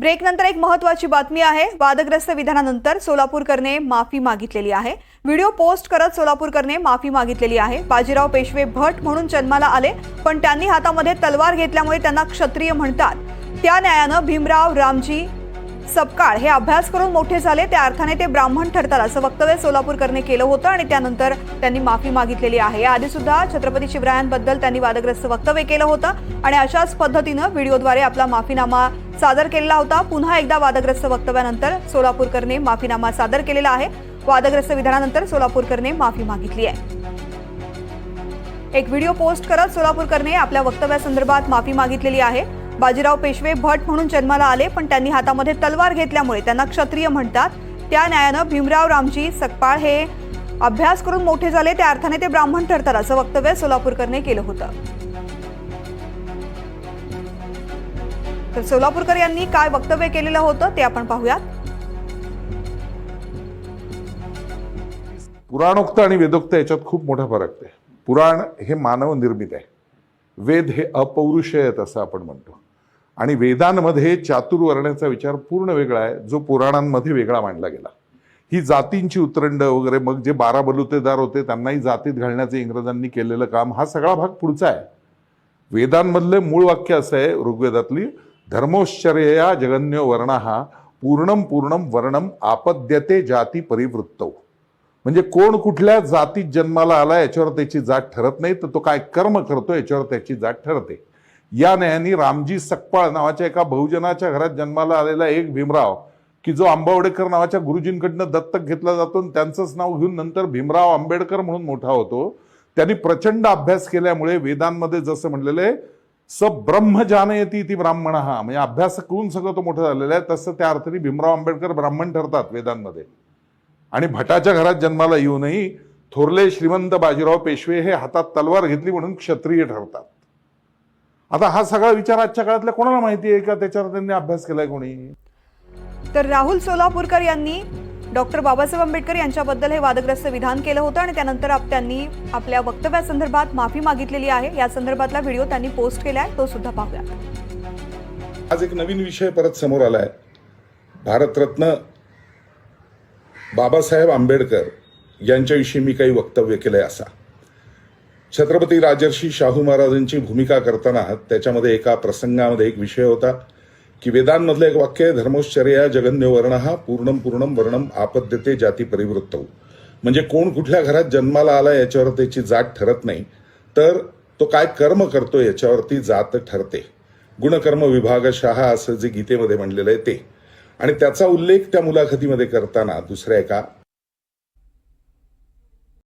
ब्रेकनंतर एक महत्वाची बातमी आहे. वादग्रस्त विधानानंतर सोलापूरकरने माफी मागितलेली आहे. व्हिडिओ पोस्ट करत सोलापूरकरने माफी मागितलेली आहे. बाजीराव पेशवे भट म्हणून जन्माला आले पण त्यांनी हातामध्ये तलवार घेतल्यामुळे त्यांना क्षत्रिय म्हणतात. त्या न्यायानं भीमराव रामजी सपकाळ हे अभ्यास करून मोठे झाले. त्या अर्थाने ते ब्राह्मण ठरतात. असं वक्तव्य सोलापूरकरने केलं होतं आणि त्यानंतर त्यांनी माफी मागितलेली आहे. याआधी सुद्धा छत्रपती शिवरायांबद्दल त्यांनी वादग्रस्त वक्तव्य केलं होतं आणि अशाच पद्धतीनं व्हिडिओद्वारे आपला माफीनामा सादर केलेला होता. पुन्हा एकदा वादग्रस्त वक्तव्यानंतर सोलापूरकरने माफीनामा सादर केलेला आहे. वादग्रस्त विधानानंतर सोलापूरकरने माफी मागितली आहे. एक व्हिडिओ पोस्ट करत सोलापूरकरने आपल्या वक्तव्यासंदर्भात माफी मागितलेली आहे. बाजीराव पेशवे भट म्हणून जन्माला आले पण त्यांनी हातामध्ये तलवार घेतल्यामुळे त्यांना क्षत्रिय म्हणतात. त्या न्यायानं भीमराव रामजी सकपाळ हे अभ्यास करून मोठे झाले त्या अर्थाने ते ब्राह्मण ठरतात असं वक्तव्य सोलापूरकरने केलं होतं. तर सोलापूरकर यांनी काय वक्तव्य केलेलं होतं ते आपण पाहूयात. पुराणोक्त आणि वेदोक्त याच्यात खूप मोठा फरक आहे. पुराण हे मानव निर्मित आहे. वेद हे अपौरुष असं आपण म्हणतो. आणि वेदांमध्ये चातुर्वर्ण्याचा विचार पूर्ण वेगळा आहे जो पुराणांमध्ये वेगळा मांडला गेला. ही जातींची उतरंड वगैरे मग जे बारा बलुतेदार होते त्यांनाही जातीत घालण्याचं इंग्रजांनी केलेलं काम हा सगळा भाग पुढचा आहे. वेदांमधलं मूळ वाक्य असं आहे ऋग्वेदातली धर्मोश्चर्या जगन्यो वर्ण हा पूर्णम पूर्णम वर्णम आपद्यते जाती परिवृत्त. म्हणजे कोण कुठल्या जातीत जन्माला आला याच्यावर त्याची जात ठरत नाही तर तो काय कर्म करतो याच्यावर त्याची जात ठरते. या न्यायाने रामजी सकपाळ नावाच्या एका बहुजनाच्या घरात जन्माला आलेला एक भीमराव की जो आंबावडेकर नावाच्या गुरुजींकडनं दत्तक घेतला जातो आणि त्यांचंच नाव घेऊन नंतर भीमराव आंबेडकर म्हणून मोठा होतो. त्यांनी प्रचंड अभ्यास केल्यामुळे वेदांमध्ये जसं म्हणलेलं आहे स ब्रह्म जानयती ती ब्राह्मण हा म्हणजे अभ्यास करून सगळं तो मोठं झालेला आहे तसं त्या अर्थाने भीमराव आंबेडकर ब्राह्मण ठरतात वेदांमध्ये. आणि भटाच्या घरात जन्माला येऊनही थोरले श्रीमंत बाजीराव पेशवे हे हातात तलवार घेतली म्हणून क्षत्रिय ठरतात. आता हा सगळा विचार आजच्या काळातल्या कोणाला माहिती आहे का? त्याच्यावर त्यांनी अभ्यास केलाय कोणी? तर राहुल सोलापूरकर यांनी डॉक्टर बाबासाहेब आंबेडकर यांच्याबद्दल हे वादग्रस्त विधान केलं होतं आणि त्यानंतर आप- त्यांनी आपल्या वक्तव्यासंदर्भात माफी मागितलेली आहे. या संदर्भातला व्हिडिओ त्यांनी पोस्ट केला आहे तो सुद्धा पाहूयात. आज एक नवीन विषय परत समोर आलाय. भारतरत्न बाबासाहेब आंबेडकर यांच्याविषयी मी काही वक्तव्य केलंय असा. छत्रपती राजर्षी शाहू महाराजांची भूमिका करताना त्याच्यामध्ये एका प्रसंगामध्ये एक विषय होता की वेदांमधलं एक वाक्य आहे धर्मोश्चर्या जगन्य वर्ण हा पूर्णम पूर्णम वर्णम आपद्यते जाती परिवृत्त. म्हणजे कोण कुठल्या घरात जन्माला आला याच्यावर त्याची जात ठरत नाही तर तो काय कर्म करतो याच्यावरती जात ठरते. गुणकर्म विभाग शहा असं जे गीतेमध्ये म्हणलेलं आहे ते. आणि त्याचा उल्लेख त्या मुलाखतीमध्ये करताना दुसऱ्या एका